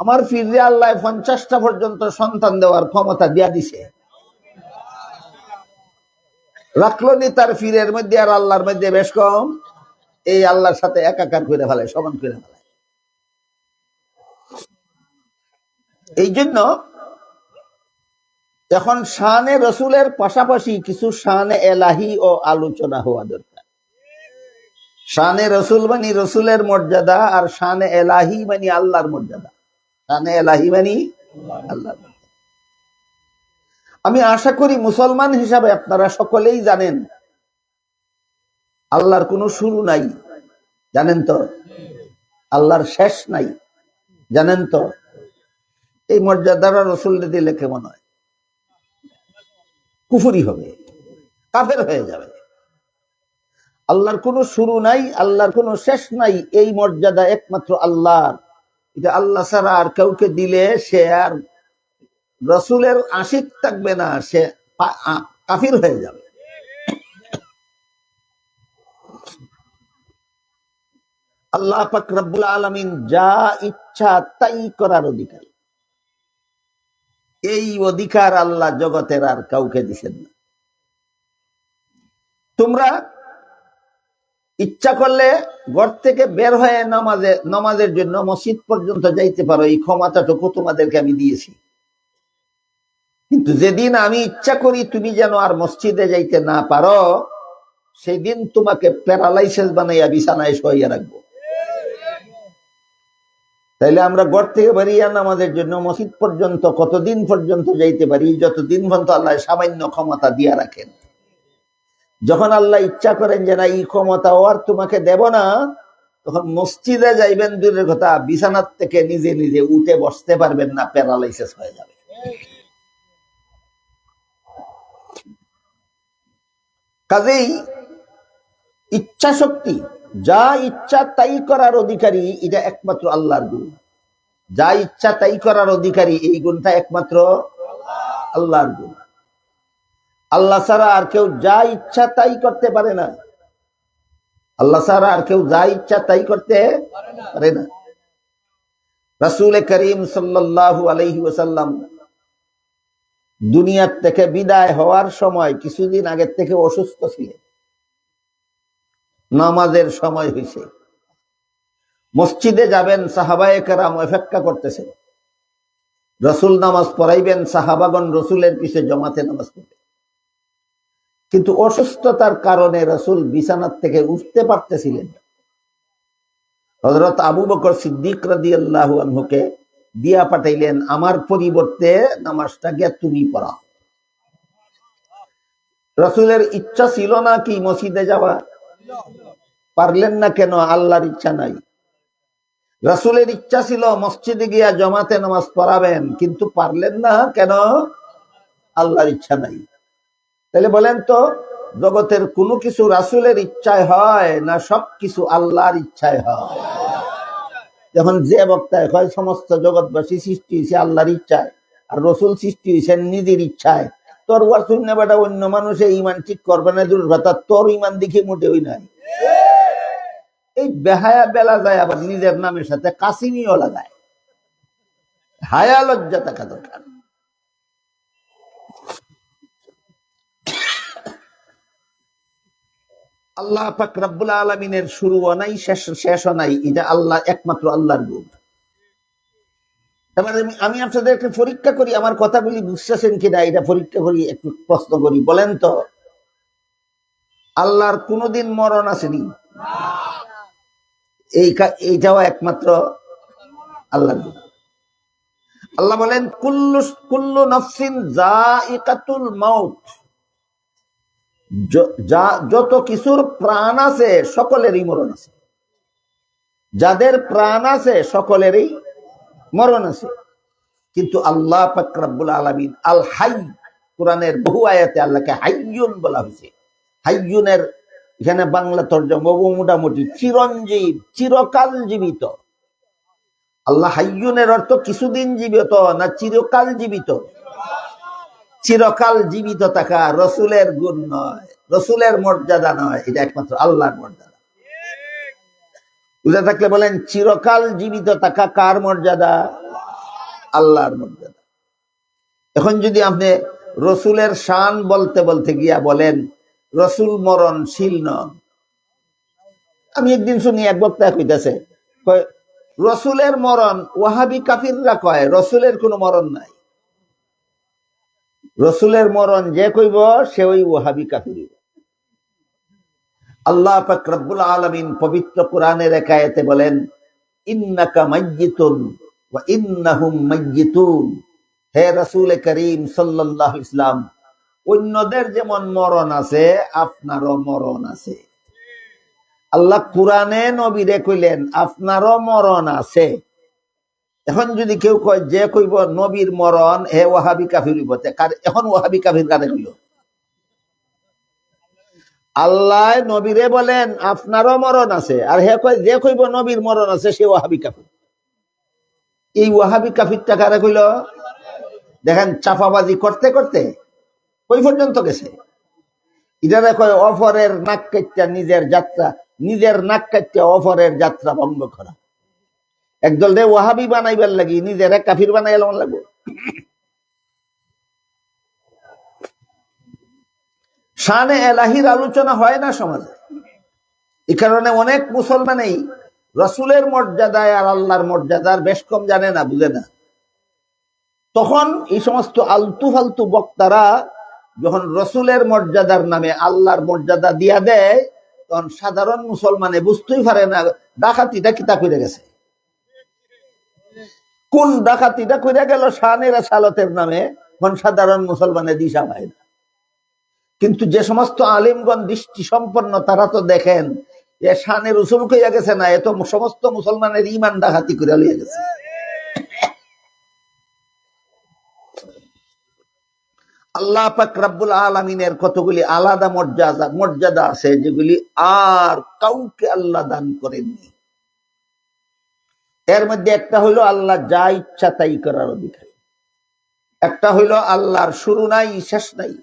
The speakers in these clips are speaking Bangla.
আমার ফিরে আল্লাহ পঞ্চাশটা পর্যন্ত সন্তান দেওয়ার ক্ষমতা দিয়া দিছে। রাখল নি তার ফিরের মধ্যে আর আল্লাহর মধ্যে বেশ কম। এই আল্লাহর সাথে একাকার করে ফেলে, সমান করে ফেলে। এই জন্য এখন শানে রসুলের পাশাপাশি কিছু শানে এলাহি ও আলোচনা হওয়া দরকার। শানে রসুল মানি রসুলের মর্যাদা আর শানে এলাহি মানি আল্লাহর মর্যাদা। আমি আশা করি মুসলমান হিসাবে আপনারা সকলেই জানেন, আল্লাহর কোনো শুরু নাই, জানেন তো? আল্লাহর শেষ নাই, জানেন তো? এই মর্যাদারা রসুল দিলে কেমন হয়। কুফুরি হবে, কাফের হয়ে যাবে। আল্লাহর কোনো শুরু নাই, আল্লাহর কোনো শেষ নাই, এই মর্যাদা একমাত্র আল্লাহর। এটা আল্লাহ ছাড়া আর কাউকে দিলে সে আর রসুলের আশিক থাকবে না, সে কাফির হয়ে যাবে। আল্লাহ পাক আলমিন যা ইচ্ছা তাই করার অধিকার। এই অধিকার আল্লাহ জগতের আর কাউকে দিছেন না। তোমরা ইচ্ছা করলে ঘর থেকে বের হয়ে নামাজে, নামাজের জন্য মসজিদ পর্যন্ত যাইতে পারো। এই ক্ষমতাটুকু তোমাদেরকে আমি দিয়েছি। কিন্তু যেদিন আমি ইচ্ছা করি তুমি যেন আর মসজিদে যাইতে না পারো, সেদিন তোমাকে প্যারালাইসিস বানাইয়া বিছানায় শোয়াইয়া রাখব। তাইলে আমরা ঘর থেকে বেরিয়ে নামাজের জন্য মসজিদ পর্যন্ত, কতদিন পর্যন্ত যাইতে পারি, যতদিন পর্যন্ত আল্লাহ সামান্য ক্ষমতা দিয়া রাখেন। যখন আল্লাহ ইচ্ছা করেন যে না, এই ক্ষমতা ও আর তোমাকে দেব না, তখন মসজিদে যাইবেন, দূরের কথা, বিছানার থেকে নিজে নিজে উঠে বসতে পারবেন না, প্যারালাইসিস হয়ে যাবে। কাজেই ইচ্ছা শক্তি, যা ইচ্ছা তাই করার অধিকারী, এটা একমাত্র আল্লাহর গুণ। যা ইচ্ছা তাই করার অধিকারী, এই গুণটা একমাত্র আল্লাহর গুণ। আল্লাহ ছাড়া আর কেউ যা ইচ্ছা তাই করতে পারে না। আল্লাহ ছাড়া আর কেউ যা ইচ্ছা তাই করতে পারে না। রাসূল করিম সাল্লাল্লাহু আলাইহি ওয়াসাল্লাম দুনিয়ার থেকে বিদায় হওয়ার সময় কিছুদিন আগের থেকে অসুস্থ ছিলেন। নামাজের সময় হয়েছে। মসজিদে যাবেন, সাহাবায়ে কেরাম অপেক্ষা করতেছেন। রসুল নামাজ পড়াইবেন সাহাবাগন রসুলের পিছে জমাতে নামাজ পড়বে। কিন্তু অসুস্থতার কারণে রসুল বিছানার থেকে উঠতে পারতেছিলেন হজরত আবু বকর সিদ্দিক রাদি আনহুকে দিয়া পাঠাইলেন, আমার পরিবর্তে নামাজটা গিয়ে তুমি পড়াও। রসুলের ইচ্ছা ছিল না কি মসজিদে যাওয়া? পারলেন না কেন? আল্লাহর ইচ্ছা নাই। রাসুলের ইচ্ছা ছিল মসজিদে গিয়া জমাতে নামাজ পড়াবেন, কিন্তু পারলেন না কেন? আল্লাহর ইচ্ছা নাই। তাহলে বলেন তো, জগতের কোনো কিছু রাসুলের ইচ্ছায় হয় না সব কিছু আল্লাহর ইচ্ছায় হয়? যখন যে বক্তায় হয়, সমস্ত জগৎবাসী সৃষ্টি হয়েছে আল্লাহর ইচ্ছায়, আর রসুল সৃষ্টি হয়েছেন নিজের ইচ্ছায়। তোর ওয়ার শূন্য বেটা অন্য মানুষে ইমান ঠিক করবে না দূর তোর ইমান দেখে মোটেই নাই। এই বেহায়া বেলা যায় আবার নিজের নামের সাথে কাসিমিও লাগায়। হায়া লজ্জা থাকা দরকার। আল্লাহ পাক রব্বুল আলমিনের শুরুও নাই, শেষ শেষও নাই, এটা আল্লাহ একমাত্র আল্লাহর গুণ। এবার আমি- আমি আপনাদেরকে পরীক্ষা করি, আমার কথাগুলি বুঝতেছেন কিনা, এটা পরীক্ষা করি, একটু প্রশ্ন করি, বলেন তো। আল্লাহর কোনোদিন মরণ আসেনি? এই এইটাও একমাত্র আল্লাহর গুণ। আল্লাহ বলেন কুল্লু কুল্লু নফসিন জাইকাতুল মাউত। য- যত কিছুর প্রাণ আছে, সকলেরই মরণ আছে। যাদের প্রাণ আছে, সকলেরই মরণ আছে। কিন্তু আল্লাহ ফাকরাবুল আলমিন আল হাই, কোরআনের বহু আয়াতে আল্লাহকে হাইয়ুন বলা হয়েছে। হাইয়ুনের, এখানে বাংলা তর্জমা মোটামুটি চিরঞ্জীব, চিরকাল জীবিত। আল্লাহ হাইয়ুনের অর্থ কিছুদিন জীবিত না চিরকাল জীবিত। চিরকাল জীবিত থাকা রসুলের গুণ নয়, রসুলের মর্যাদা নয়, এটা একমাত্র আল্লাহর মর্যাদা। বুঝে থাকলে বলেন, চিরকাল জীবিত থাকা কার মর্যাদা? আল্লাহর মর্যাদা। এখন যদি আপনি রসুলের শান বলতে বলতে গিয়া বলেন, রসুল মরণশীল নন। আমি একদিন শুনি, এক বক্তা কইতেছে রসুলের মরণ ওয়াহাবি কাফিররা কয়, রসুলের কোনো মরণ নাই। রসুলের মরণ যে কইব সে ওই ওয়াহাবি কাফির হইব। আল্লাহ পাক আলামিন পবিত্র কোরআনের একায়েতে বলেন, ইন্নাকা মাইয়িতুন ওয়া ইন্নাহুম মাইয়িতুন। হে রাসূল করিম সাল্লাল্লাহু ইসলাম অন্যদের যেমন মরণ আছে, আপনারও মরণ আছে। আল্লাহ কোরআনে নবীরে কইলেন, আপনারও মরণ আছে। এখন যদি কেউ কয় যে কইব, নবীর মরণ, হে ওয়াহাবি কাফির হইব এখন ওয়াহাবি কাফির কারে কইল আল্লাহ নবীরে বলেন, আপনারও মরণ আছে। আর হে কয়, যে কইব, নবীর মরণ আছে, সে ওয়াহাবি কাফির। এই ওয়াহাবি কাফিরটা কারে কইল? দেখেন, চাপাবাজি করতে করতে ওই পর্যন্ত গেছে। ইটারে কয়, অফরের নাক কাটটা নিজের যাত্রা, নিজের নাক কাটটা অফরের যাত্রা ভঙ্গ করা। একদল রে ওয়াহাবি বানাইবার লাগি, নিজের এক কাফির বানাই এলাম লাগবো। শানে এলাহির আলোচনা হয় না সমাজে। এই কারণে অনেক মুসলমানেই রসুলের মর্যাদায় আর আল্লাহর মর্যাদার বেশ কম জানে না, বুঝে না। তখন এই সমস্ত আলতু ফালতু বক্তারা যখন রসুলের মর্যাদার নামে আল্লাহর মর্যাদা দিয়া দেয়, তখন সাধারণ মুসলমানে বুঝতেই পারে না, ডাকাতিটা কিতা করে গেছে। কোন ডাকাতিটা করে গেল শানের সালতের নামে? কোন সাধারণ মুসলমানের দিশা পায় না। কিন্তু যে সমস্ত আলিমগণ দৃষ্টি সম্পন্ন তারা তো দেখেন, এ শানের উসুল কইয়া গেছে না, এ তো সমস্ত মুসলমানের ইমান ডাকাতি করে লইয়া গেছে। আল্লাহ পাক রাব্বুল আলমিনের কতগুলি আলাদা মর্যাদা মর্যাদা আছে, যেগুলি আর কাউকে আল্লাহ দান করেননি। এর মধ্যে একটা হইল আল্লাহ যা ইচ্ছা তাই করার অধিকার। একটা হইল আল্লাহর শুরু নাই, শেষ নাই।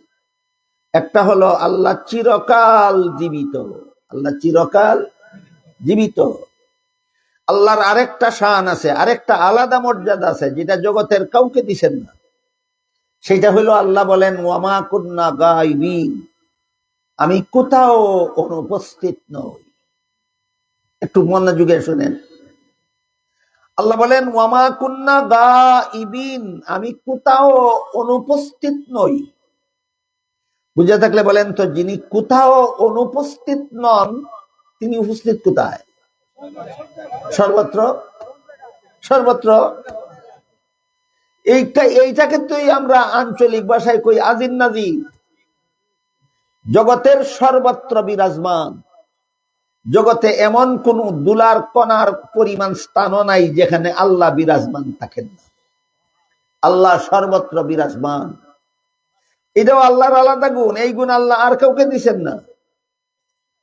একটা হলো আল্লাহ চিরকাল জীবিত। আল্লাহ চিরকাল জীবিত। আল্লাহর আরেকটা শান আছে, আরেকটা আলাদা মর্যাদা আছে, যেটা জগতের কাউকে দিছেন না। সেটা হলো আল্লাহ বলেন, ওয়ামা কুন্না গাইবিন আমি কোথাও অনুপস্থিত নই। একটু মনোযোগে শুনেন। আল্লাহ বলেন, ওয়ামা কুন্না গাইবিন আমি কোথাও অনুপস্থিত নই। বুঝে থাকলে বলেন তো, যিনি কোথাও অনুপস্থিত নন, তিনি উপস্থিত কোথায়? সর্বত্র? সর্বত্র? এইটা এইটা কিন্তু আমরা আঞ্চলিক ভাষায় কই আজিন নাজির। জগতের সর্বত্র বিরাজমান। জগতে এমন কোন দুলার কণার পরিমাণ স্থানও নাই যেখানে আল্লাহ বিরাজমান থাকেন না। আল্লাহ সর্বত্র বিরাজমান। এটাও আল্লাহর আলাদা গুণ, এই গুণ আল্লাহ আর কাউকে দিচ্ছেন না।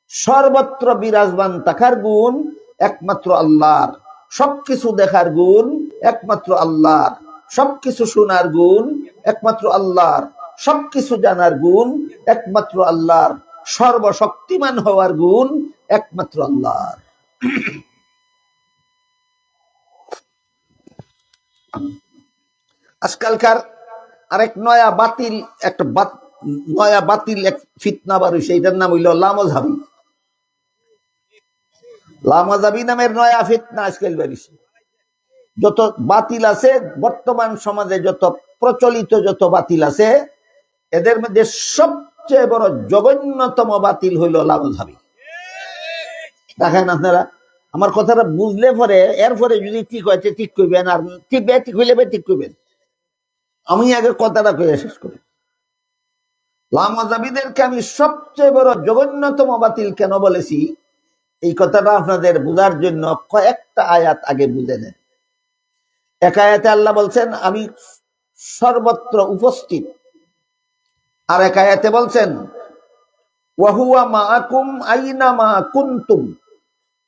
সর্বত্র বিরাজমান থাকার গুণ একমাত্র আল্লাহর, সবকিছু দেখার গুণ একমাত্র আল্লাহর, সবকিছু শোনার গুণ একমাত্র আল্লাহর, সবকিছু জানার গুণ একমাত্র আল্লাহর, সর্বশক্তিমান হওয়ার গুণ একমাত্র আল্লাহর আজকালকার আরেক নয়া বাতিল, একটা নয়া বাতিল এক ফিতনা বার হইছে এটার নাম হইল লামজাবি। লামজাবি নামের নয়া ফিতনা আজকাল বেরিয়েছে যত বাতিল আছে, বর্তমান সমাজে যত প্রচলিত যত বাতিল আছে, এদের মধ্যে সবচেয়ে বড় জঘন্যতম বাতিল হইল লামজাবি। দেখেন আপনারা, আমার কথাটা বুঝলে পরে, এরপরে যদি ঠিক হয়েছে ঠিক করবেন, আর ঠিক ঠিক হইলে ঠিক করবেন। আমি আগে কথাটা কয়ে শেষ করি। লামাজাবিদেরকে আমি সবচেয়ে বড় জঘন্যতম বাতিল কেন বলেছি? এই কথাটা আপনাদের বোঝার জন্য কয়েকটা আয়াত আগে বুঝে নেন। এক আয়াতে আল্লাহ বলছেন, আমি সর্বত্র উপস্থিত। আর এক আয়াতে বলছেন, ওয়াহুয়া মাআকুম আইনা মা কুনতুম।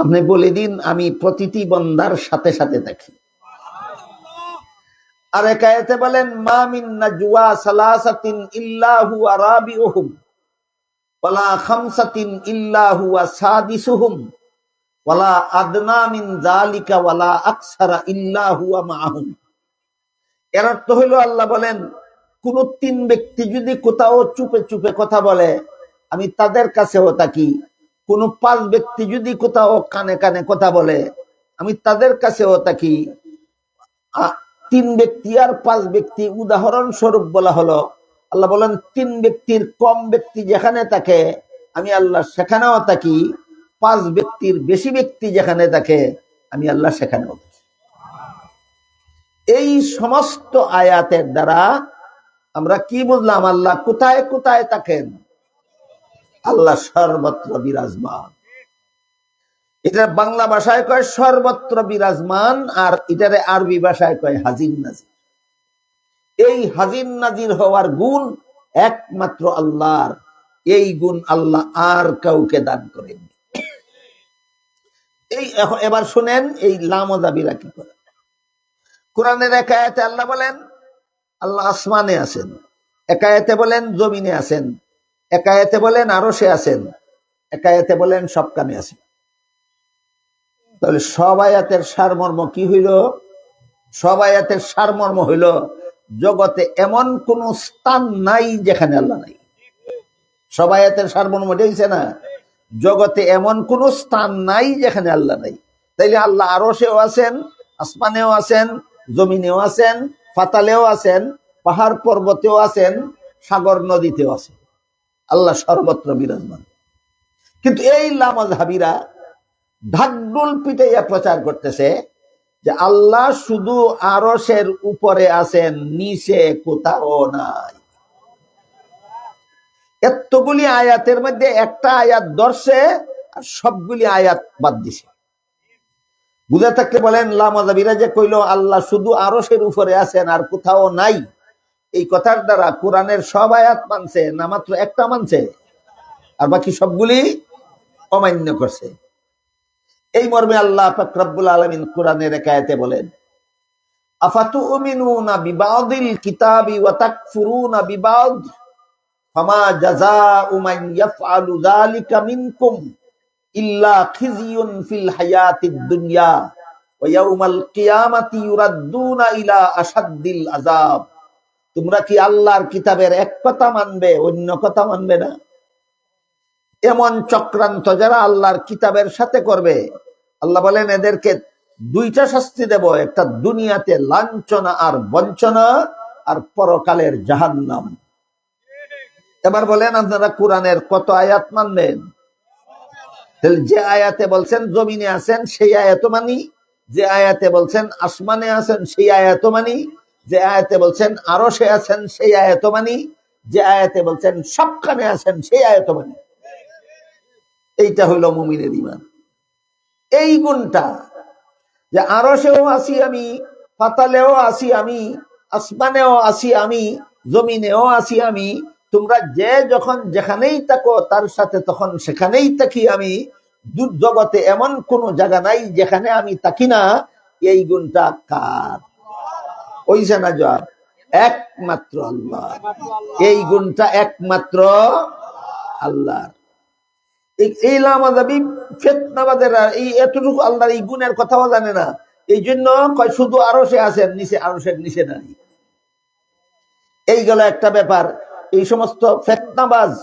আপনি বলে দিন, আমি প্রতিটি বন্দার সাথে সাথে দেখি। আর একায়েতে বলেন, মা মিন নাজওয়া সালাসাতিন ইল্লা রাবিউহুম ওয়ালা খামসাতিন ইল্লা হুয়া সাদিসুহুম ওয়ালা আদনা মিন ওয়ালা আকসারা ইল্লা মাআহুম এর অর্থ আল্লাহ বলেন, কোন তিন ব্যক্তি যদি কোথাও চুপে চুপে কথা বলে, আমি তাদের কাছেও থাকি কোন পাঁচ ব্যক্তি যদি কোথাও কানে কানে কথা বলে, আমি তাদের কাছেও থাকি তিন ব্যক্তি আর পাঁচ ব্যক্তি উদাহরণ স্বরূপ বলা হলো। আল্লাহ বলেন, তিন ব্যক্তির কম ব্যক্তি যেখানে থাকে, আমি আল্লাহ সেখানেও থাকি পাঁচ ব্যক্তির বেশি ব্যক্তি যেখানে থাকে, আমি আল্লাহ সেখানেও থাকি এই সমস্ত আয়াতের দ্বারা আমরা কি বুঝলাম? আল্লাহ কোথায় কোথায় থাকেন? আল্লাহ সর্বত্র বিরাজমান। এটা বাংলা ভাষায় কয় সর্বত্র বিরাজমান, আর এটারে আরবি ভাষায় কয় হাজির নাজির। এই হাজির নাজির হওয়ার গুণ একমাত্র আল্লাহর। এই গুণ আল্লাহ আর কাউকে দান করেন এই এবার শুনেন, এই লামদাবিরা কি করে? কোরআনের একায়াতে আল্লাহ বলেন, আল্লাহ আসমানে আছেন। একায়াতে বলেন, জমিনে আছেন। একায়াতে বলেন আরও সে আছেন। একায়াতে বলেন সব কানে আছেন। তাহলে সব আয়াতের সারমর্ম কি হইল? সব আয়াতের সারমর্ম হইল, জগতে এমন কোন স্থান নাই যেখানে আল্লাহ নাই। সব আয়াতের সারমর্ম হইছে না? জগতে এমন কোন স্থান নাই যেখানে আল্লাহ নাই। তাইলে আল্লাহ আরও সেও আছেন, আসমানেও আছেন, জমিনেও আছেন ফাতালেও আছেন, পাহাড় পর্বতেও আছেন, সাগর নদীতেও আছেন। আল্লাহ সর্বত্র বিরাজমান। কিন্তু এই লামাজ হাবিরা ঢাকডুল পিটাইয়া প্রচার করতেছে যে আল্লাহ শুধু আরসের উপরে আছেন, নিচে কোথাও নাই। এতগুলি আয়াতের মধ্যে একটা আয়াত দর্শে আর সবগুলি আয়াত বাদ দিছে। বুঝে থাকলে বলেন লামাজাবিরা যে কইল, আল্লাহ শুধু আরসের উপরে আছেন আর কোথাও নাই। এই কথার দ্বারা কোরআনের সব আয়াত মানছে, না মাত্র একটা মানছে, আর বাকি সবগুলি অমান্য করছে। এই মর্মে আল্লাহ পাক রব্বুল আলামিন কোরআনের একায়াতে বলেন, আফাতুমিনুনা বিবাদিল কিতাবি ইলা তোমরা কি আল্লাহর কিতাবের এক কথা মানবে, অন্য কথা মানবে না? এমন চক্রান্ত যারা আল্লাহর কিতাবের সাথে করবে, আল্লাহ বলেন, এদেরকে দুইটা শাস্তি দেব, একটা দুনিয়াতে লাঞ্ছনা আর বঞ্চনা, আর পরকালের জাহান্নাম। এবার বলেন, আপনারা কোরআনের কত আয়াত মানবেন? যে আয়াতে বলছেন, জমিনে আছেন, সেই আয়াত মানি। যে আয়াতে বলছেন, আসমানে আছেন, সেই আয়াত মানি। যে আয়াতে বলছেন আরশে আছেন, সেই আয়াত মানি যে আয়াতে বলছেন, সবখানে আছেন, সেই আয়াত মানি এইটা হইল মুমিনের ইমান এই গুণটা যে আরশেও আসি আমি, পাতালেও আসি আমি, আসমানেও আসি আমি, জমিনেও আসি আমি, তোমরা যে যখন যেখানেই থাকো, তার সাথে তখন সেখানেই থাকি আমি। জগতে এমন কোন জায়গা নাই যেখানে আমি থাকি না। এই গুণটা কার? ওই জবাব একমাত্র আল্লাহ। এই গুণটা একমাত্র আল্লাহর। নিচে নাই। একটা ব্যাপার। এই সমস্ত ফেতনাবাজ,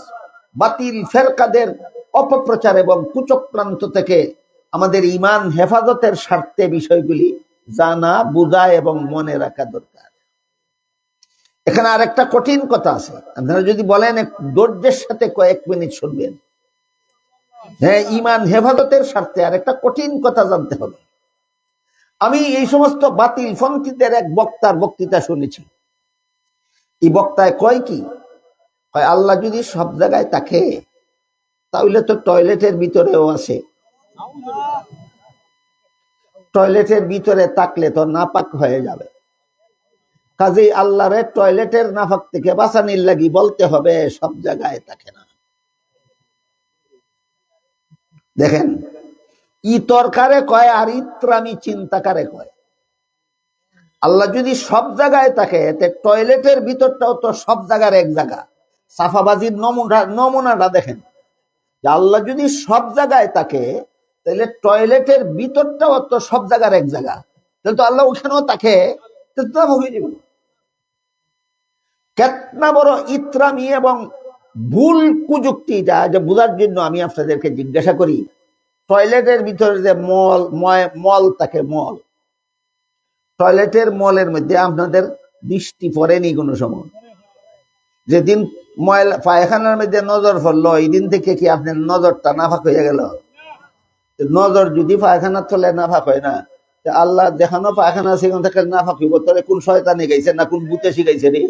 বাতিল ফেরকাদের অপপ্রচার এবং কুচক্রান্ত থেকে আমাদের ইমান হেফাজতের স্বার্থে বিষয়গুলি জানা, বোঝা এবং মনে রাখা দরকার। এখানে আরেকটা কঠিন কথা আছে। আপনারা যদি বলেন ধৈর্যের সাথে কয়েক মিনিট শুনবেন। হ্যাঁ ইমান হেফাজতের স্বার্থে আর একটা কঠিন কথা জানতে হবে। আমি এই সমস্ত বাতিল ফন্থীদের এক বক্তার বক্তৃতা শুনেছি। এই বক্তায় কয় কি? হয় আল্লাহ যদি সব জায়গায় থাকে তাহলে তো টয়লেটের ভিতরেও আছে। টয়লেটের ভিতরে তাকলে তো নাপাক হয়ে যাবে। কাজেই আল্লাহরে টয়লেটের নাফাক থেকে বাঁচানির লাগি বলতে হবে, সব জায়গায় তাকে না। দেখেন, ই তরকারে কয় আর ইত্রামি চিন্তাকারে কয়। আল্লাহ যদি সব জায়গায় থাকে টয়লেটের ভিতরটাও তো সব জায়গার এক জায়গা। সাফাবাজির নমুনা নমুনাটা দেখেন। আল্লাহ যদি সব জায়গায় থাকে তাহলে টয়লেটের ভিতরটাও তো সব জায়গার এক জায়গা। তাহলে তো আল্লাহ ওখানেও তাকে কেতনা বড় ইত্রামি এবং ভুল কুযুক্তিটা যে বোঝার জন্য আমি আপনাদেরকে জিজ্ঞাসা করি টয়লেটের ভিতরে যে মল, ময়- মল থাকে মল। টয়লেটের মলের মধ্যে আপনাদের দৃষ্টি পড়েনি কোনো সময়। যেদিন ময়লা, পায়খানার মধ্যে নজর পড়ল এই দিন থেকে কি আপনার নজরটা নাফাক হয়ে গেল? নজর যদি পায়খানার তলে নাফাক হয় না আল্লাহ দেখানো পায়খানা সেখান থেকে নাফাক হইব তোরে কোন শয়তানে গাইছে না কোন বুতে শিখাইছে রে?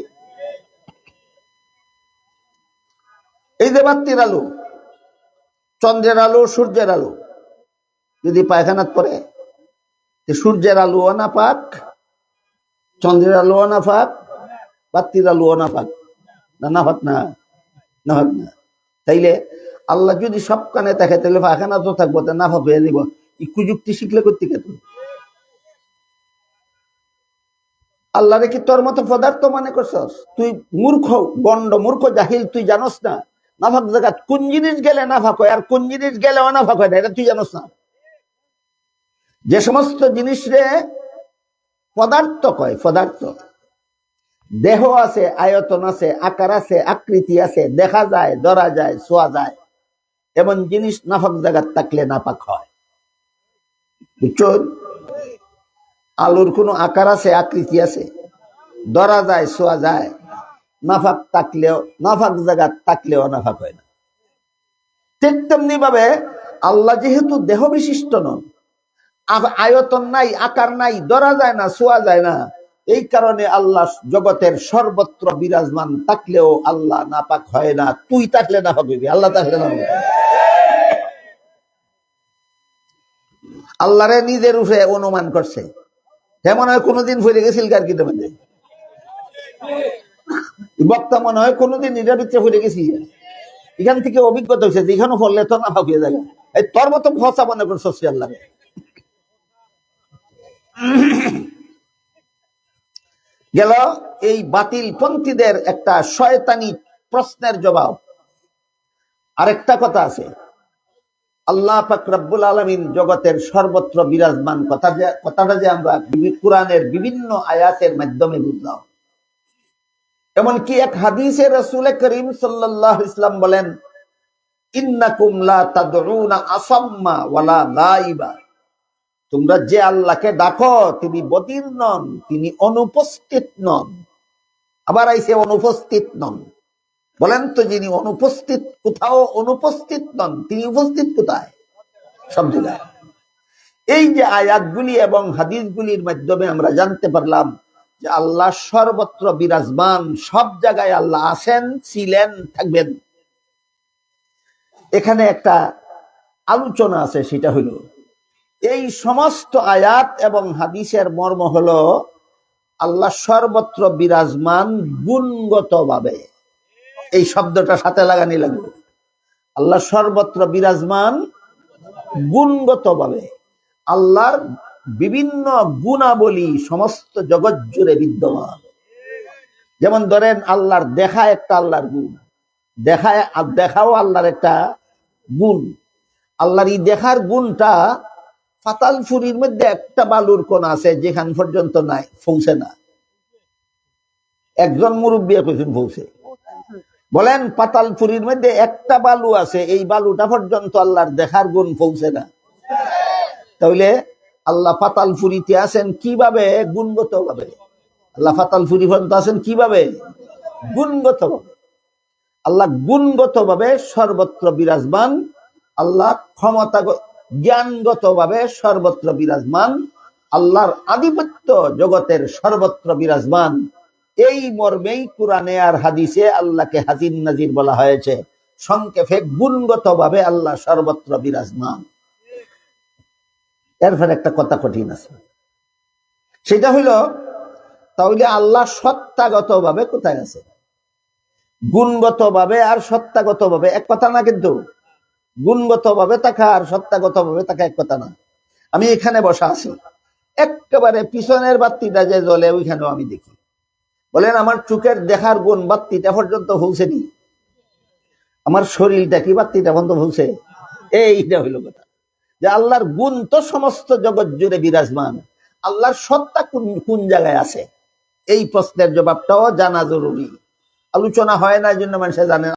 এই যে বাত্তির আলো, চন্দ্রের আলো, সূর্যের আলো, যদি পায়খানাত তো সূর্যের আলো না পাক, চন্দ্রের আলো না পাক, বাত্তির আলো না পাক, না না পাক না না পাক না। তাইলে আল্লাহ যদি সব কানে দেখে, তাহলে পায়খানা তো থাকব, তা না হয়ে দিব। এই কুযুক্তি শিখলে করতে কে তুই আল্লাহরে কি তোর মতো পদার্থ মনে করছস? তুই মূর্খ গন্ড মূর্খ, জাহিল, তুই জানোস না? নাফাক কোন জিনিস গেলে আর কোন জিনিস গেলে না, এটা তুই জানোস না। যে সমস্ত জিনিস রে পদার্থ কয়, পদার্থ। দেহ আছে, আয়তন আছে, আকার আছে, আকৃতি আছে, দেখা যায়, ধরা যায় ছোঁয়া যায়। এমন জিনিস নাফাক জায়গার থাকলে নাপাক হয়। বুঝছেন আলুর কোনো আকার আছে, আকৃতি আছে? ধরা যায়, ছোঁয়া যায়। নাফাক থাকলেও, নাফাক জায়গা থাকলেও নাফাক হয় না। ঠিক তেমনি ভাবে আল্লাহ যেহেতু দেহ বিশিষ্ট নন আয়তন নাই, আকার নাই, ধরা যায় না, ছোঁয়া যায় না, এই কারণে আল্লাহ জগতের সর্বত্র বিরাজমান থাকলেও আল্লাহ নাপাক হয় না। তুই থাকলে না হবে আল্লাহ থাকলে না আল্লাহরে নিজের উঠে অনুমান করছে। যেমন হয় কোনোদিন ফিরে গেছিল কার কিনে মধ্যে বক্তা মনে হয় কোনোদিন এটার ভিতরে ফিরে গেছি এখান থেকে অভিজ্ঞতা হয়েছে যে এখানে ফললে তো না ফাঁকিয়ে যাবে এই তোর মতো ভসা মনে করছ আল্লাহ গেল এই বাতিল পন্থীদের একটা শয়তানি প্রশ্নের জবাব। আরেকটা কথা আছে। আল্লাহ পাক রব্বুল আলমিন জগতের সর্বত্র বিরাজমান কথা যে, কথাটা যে আমরা কোরআনের বিভিন্ন আয়াতের মাধ্যমে বুঝলাম। এমনকি এক হাদিসে রসুল করিম সাল্লাল্লাহু ইসলাম বলেন তোমরা যে আল্লাহকে ডাকো, তিনি বদির নন, তিনি অনুপস্থিত নন। আবার আইসে অনুপস্থিত নন। বলেন তো যিনি অনুপস্থিত, কোথাও অনুপস্থিত নন, তিনি উপস্থিত কোথায়? সব জায়গায়। এই যে আয়াতগুলি এবং হাদিসগুলির মাধ্যমে আমরা জানতে পারলাম যে আল্লাহ সর্বত্র বিরাজমান, সব জায়গায় আল্লাহ আছেন, ছিলেন, থাকবেন। এখানে একটা আলোচনা আছে, সেটা হলো, এই সমস্ত আয়াত এবং হাদিসের মর্ম হলো, আল্লাহ সর্বত্র বিরাজমান, গুণগতভাবে। এই শব্দটা সাথে লাগানি লাগবে। আল্লাহ সর্বত্র বিরাজমান গুণগত গুণগতভাবে। আল্লাহর বিভিন্ন গুণাবলী সমস্ত জগৎ জুড়ে বিদ্যমান। যেমন ধরেন, আল্লাহর দেখা একটা আল্লাহর গুণ। দেখা দেখাও আল্লাহর একটা গুণ। আল্লাহর এই দেখার গুণটা ফাতালফুরির মধ্যে একটা বালুর কোন আছে, যেখান পর্যন্ত নাই পৌঁছে না। একজন মুরব্বী কইছেন পৌঁছে বলেন পাতালপুরীর মধ্যে একটা বালু আছে, এই বালুটা পর্যন্ত আল্লাহর দেখার গুণ পৌঁছে না। তাহলে আল্লাহ পাতালপুরিতে আছেন কীভাবে? গুণগত ভাবে আল্লাহ পাতালপুরি পর্যন্ত আছেন কীভাবে? গুণগত ভাবে আল্লাহ গুণগত ভাবে সর্বত্র বিরাজমান, আল্লাহ ক্ষমতা জ্ঞানগত ভাবে সর্বত্র বিরাজমান, আল্লাহর আধিপত্য জগতের সর্বত্র বিরাজমান। এই মর্মেই কোরআনে আর হাদিসে আল্লাহকে হাজির নাজির বলা হয়েছে। সংক্ষেপে গুণগত ভাবে আল্লাহ সর্বত্র বিরাজমান। এরপর একটা কথা কঠিন আছে। সেটা হইল, তাহলে আল্লাহ সত্তাগত ভাবে কোথায় আছে? গুণগত ভাবে আর সত্তাগত ভাবে এক কথা না কিন্তু। গুণগত ভাবে থাকা আর সত্তাগত ভাবে থাকা এক কথা না। আমি এখানে বসা আছি। একেবারে পিছনের বাত্তিটা যে জ্বলে ওইখানেও আমি দেখি। বলেন, আমার চোখের দেখার গুণ বাত্তিটা পর্যন্ত ভুলছেনি আমার শরীরটা কি বাত্তিটা পর্যন্ত ভুলছে? এইটা হইল কথা। যে আল্লাহর গুণ তো সমস্ত জগৎ জুড়ে বিরাজমান। আল্লাহর সত্তা কোন কোন জায়গায় আছে? এই প্রশ্নের জবাবটাও জানা জরুরি। আলোচনা হয় না, এই জন্য মানুষে জানে।